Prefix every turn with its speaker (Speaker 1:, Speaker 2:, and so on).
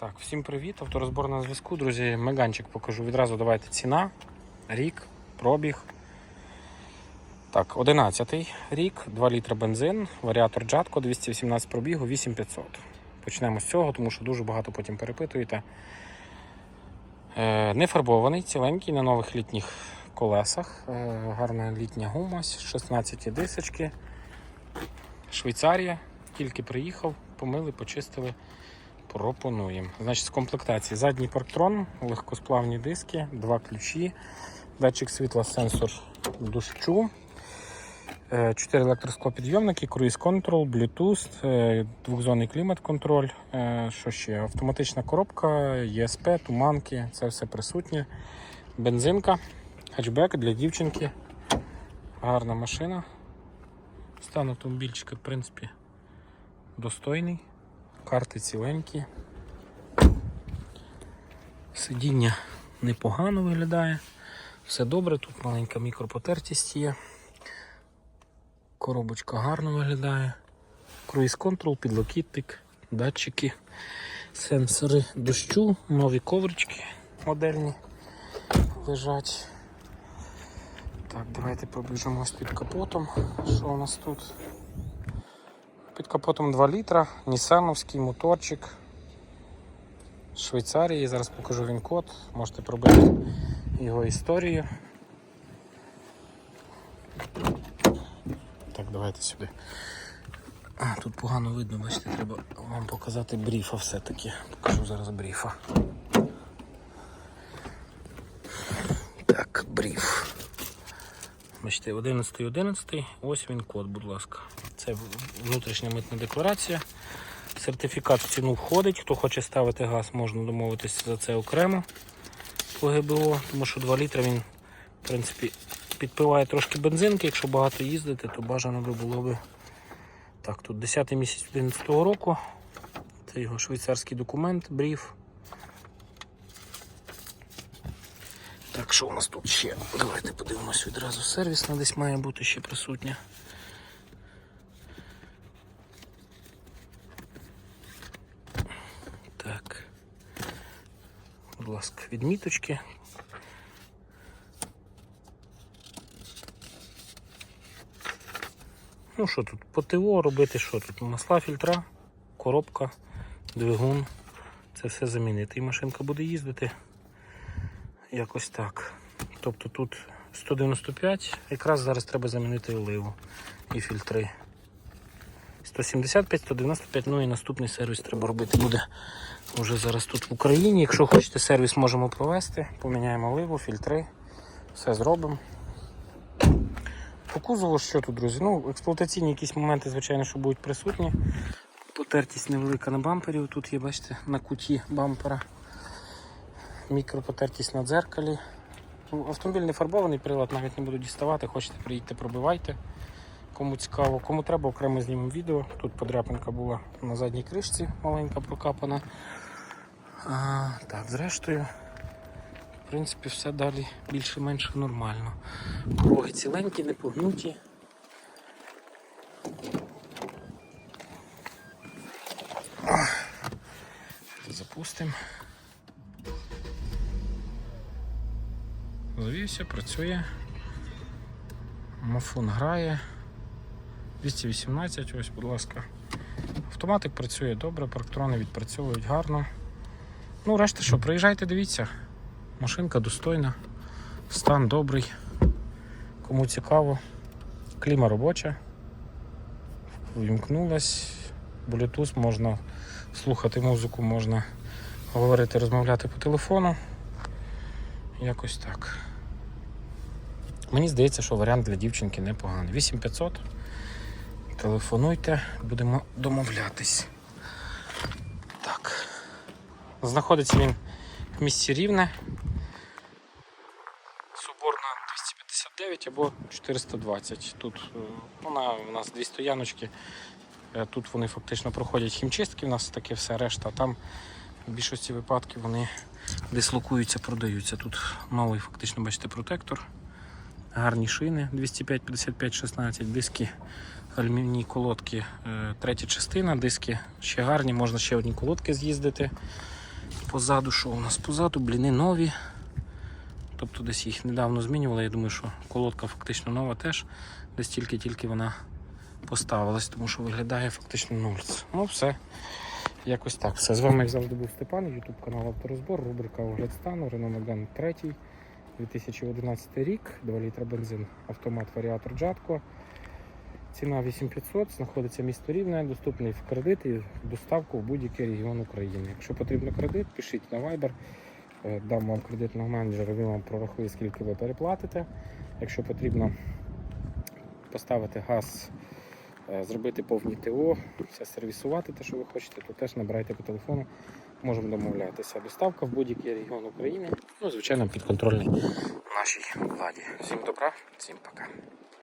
Speaker 1: Так, всім привіт. Авторозбор на зв'язку, друзі. Меганчик покажу. Відразу давайте ціна, рік, пробіг. Так, 11 рік, 2 літра бензин, варіатор Джатко, 218 пробігу, 8500. Почнемо з цього, тому що дуже багато потім перепитуєте. Е, не фарбований, ціленький на нових літніх колесах. Е, гарна літня гума, 16 дисочки. Швейцарія. Тільки приїхав, помили, почистили. Пропонуємо. Значить, з комплектації задній парктрон, легкосплавні диски, два ключі, датчик світла, сенсор дощу, 4 електросклопідйомники, круїз контрол, Bluetooth, е, двохзонний клімат-контроль. е, Що ще? Автоматична коробка, ЄСП, туманки, це все присутнє. Бензинка, хетчбек для дівчинки. Гарна машина. Стан автомобільчика, в принципі, достойний. Карти ціленькі. Сидіння непогано виглядає. Все добре, тут маленька мікропотертість є. Коробочка гарно виглядає. Круїз контрол, підлокітник, датчики, сенсори дощу, нові коврички модельні лежать. Так, давайте пробіжимось під капотом. Що у нас тут? Під капотом 2 літра, Нісановський моторчик. з Швейцарії. Зараз покажу він код. Можете пробити його історію. Так, давайте сюди. Тут погано видно, бачите, треба вам показати бріфа все-таки. Покажу зараз бріфа. Так, бріф. Бачите, 11 11 ось він код, будь ласка. Це внутрішня митна декларація. Сертифікат в ціну входить. Хто хоче ставити газ, можна домовитися за це окремо по ГБО, тому що 2 літра він, в принципі, підпиває трошки бензинки. Якщо багато їздити, то бажано би було би. Так, тут 10 місяць 11 року. Це його швейцарський документ, бріф. Так, що у нас тут ще? Давайте подивимось відразу. Сервісна десь має бути ще присутня. Так. Будь ласка, відміточки. Ну що тут? По ТО робити що тут? Масла, фільтра, коробка, двигун. Це все замінити. І машинка буде їздити якось так. Тобто тут 195, якраз зараз треба замінити оливу і фільтри. 175, 195, ну і наступний сервіс треба робити буде вже зараз тут в Україні. Якщо хочете сервіс, можемо провести. Поміняємо оливу, фільтри, все зробимо. По кузову що тут, друзі? Ну, експлуатаційні якісь моменти, звичайно, що будуть присутні. Потертість невелика на бампері. Тут є, бачите, на куті бампера. Мікропотертість на дзеркалі. Ну, Автомобіль не фарбований, прилад навіть не буду діставати. Хочете, приїдьте, пробивайте. Кому цікаво, кому треба, окремо знімемо відео. Тут подряпинка була на задній кришці, маленька прокапана. А, так, зрештою, в принципі, все далі більше-менше нормально. Пороги ціленькі, не погнуті. Запустимо. Завівся, працює. Мафон грає. 218, ось, будь ласка. Автоматик працює добре, парктрони відпрацьовують гарно. Ну, решта що, приїжджайте, дивіться. Машинка достойна, стан добрий. Кому цікаво, кліма робоча. Вімкнулась. Bluetooth можна слухати музику, можна говорити, розмовляти по телефону. Якось так. Мені здається, що варіант для дівчинки непоганий. 8500. Телефонуйте, будемо домовлятись. Так. Знаходиться він в місті Рівне. Соборна 259 або 420. Тут е, вона у нас дві стояночки. Е, Тут вони фактично проходять хімчистки, у нас таке все решта. Там в більшості випадків вони дислокуються, продаються. Тут новий фактично, бачите, протектор. Гарні шини 205, 55, 16, диски, алюмінійні колодки, е, третя частина, диски ще гарні, можна ще одні колодки з'їздити. Позаду що у нас? Позаду бліни нові. Тобто десь їх недавно змінювали. Я думаю, що колодка фактично нова теж. Десь тільки-тільки вона поставилась, тому що виглядає фактично нульц. Ну все. Якось так. Все. З вами як завжди був Степан, YouTube канал Авторозбор, рубрика Огляд стану, Renault Megane 3, 2011 рік, 2 літра бензин, автомат варіатор Джатко. Ціна 8500, знаходиться місто Рівне, доступний в кредит і доставку в будь-який регіон України. Якщо потрібно кредит, пишіть на Viber, е, дам вам кредитного менеджера, він вам прорахує, скільки ви переплатите. Якщо потрібно поставити газ, зробити повні ТО, все сервісувати, те, що ви хочете, то теж набирайте по телефону, можемо домовлятися. Доставка в будь-який регіон України, ну, звичайно, підконтрольний нашій владі. Всім добра, всім пока.